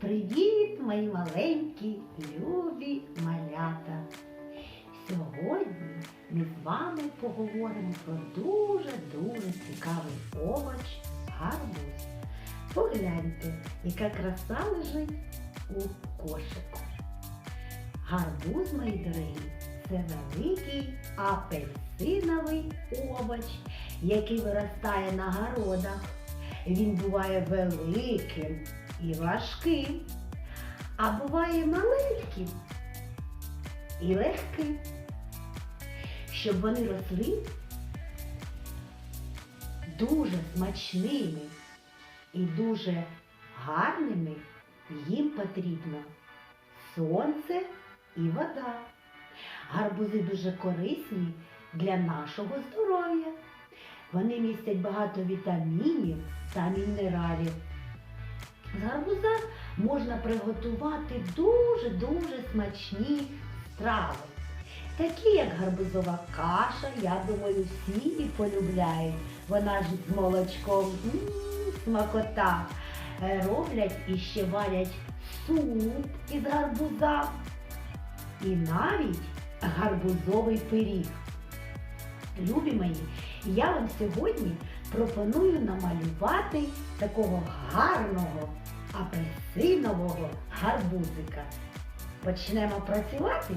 Привіт, мої маленькі, любі малята! Сьогодні ми з вами поговоримо про дуже-дуже цікавий овоч гарбуз. Погляньте, яка краса лежить у кошику. Гарбуз, мої дорогі, це великий апельсиновий овоч, який виростає на городах. Він буває великим і важким, а буває маленьким і легким. Щоб вони росли дуже смачними і дуже гарними, їм потрібно сонце і вода. Гарбузи дуже корисні для нашого здоров'я. Вони містять багато вітамінів та мінералів. З гарбуза можна приготувати дуже-дуже смачні страви. Такі, як гарбузова каша, я думаю, всі і полюбляють. Вона ж з молочком м, смакота. Е, Роблять і ще варять суп із гарбуза. І навіть гарбузовий пиріг. Любі мої, я вам сьогодні пропоную намалювати такого гарного апельсинового гарбузика. Почнемо працювати.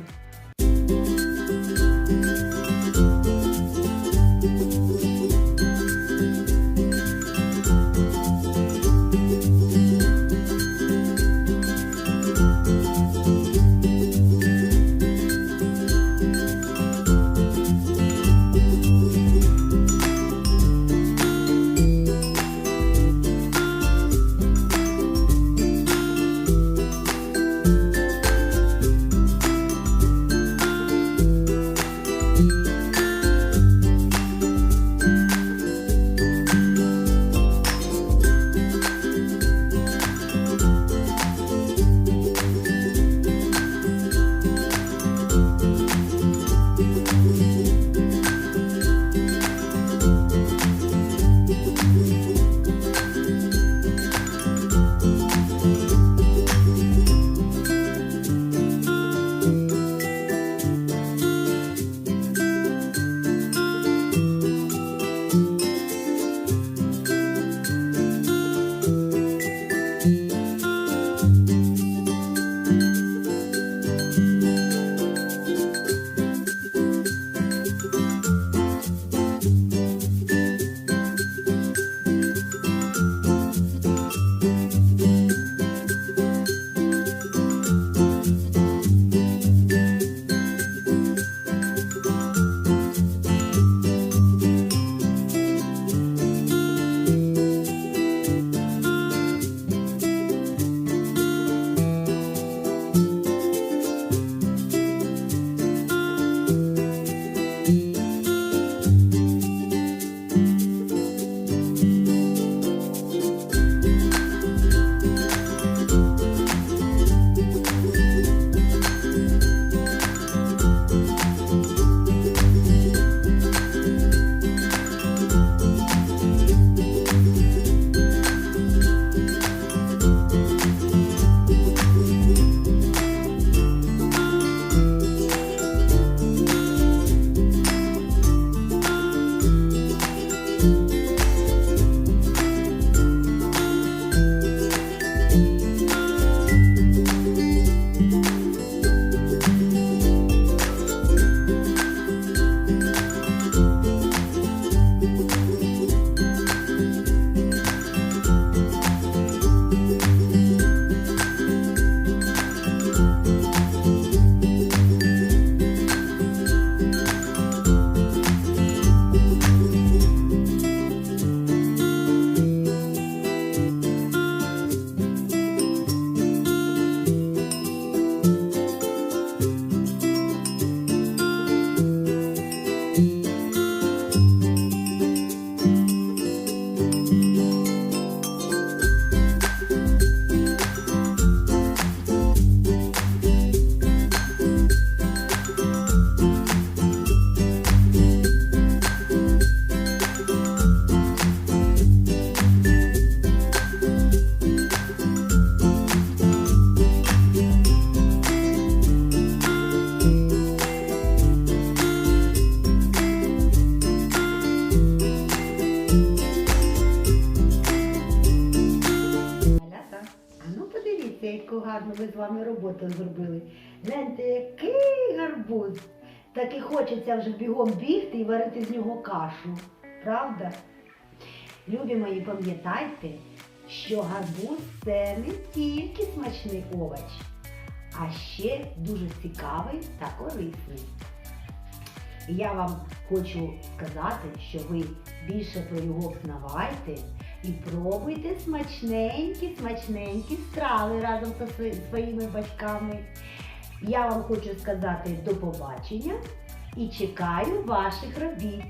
Гарну роботу зробили. Гляньте, який гарбуз. Так і хочеться вже бігом бігти і варити з нього кашу. Правда? Любі мої, пам'ятайте, що гарбуз це не тільки смачний овоч, а ще дуже цікавий та корисний. Я вам хочу сказати, що ви більше про його взнавайте і пробуйте смачненькі, смачненькі страви разом зі своїми батьками. Я вам хочу сказати до побачення і чекаю ваших робіт.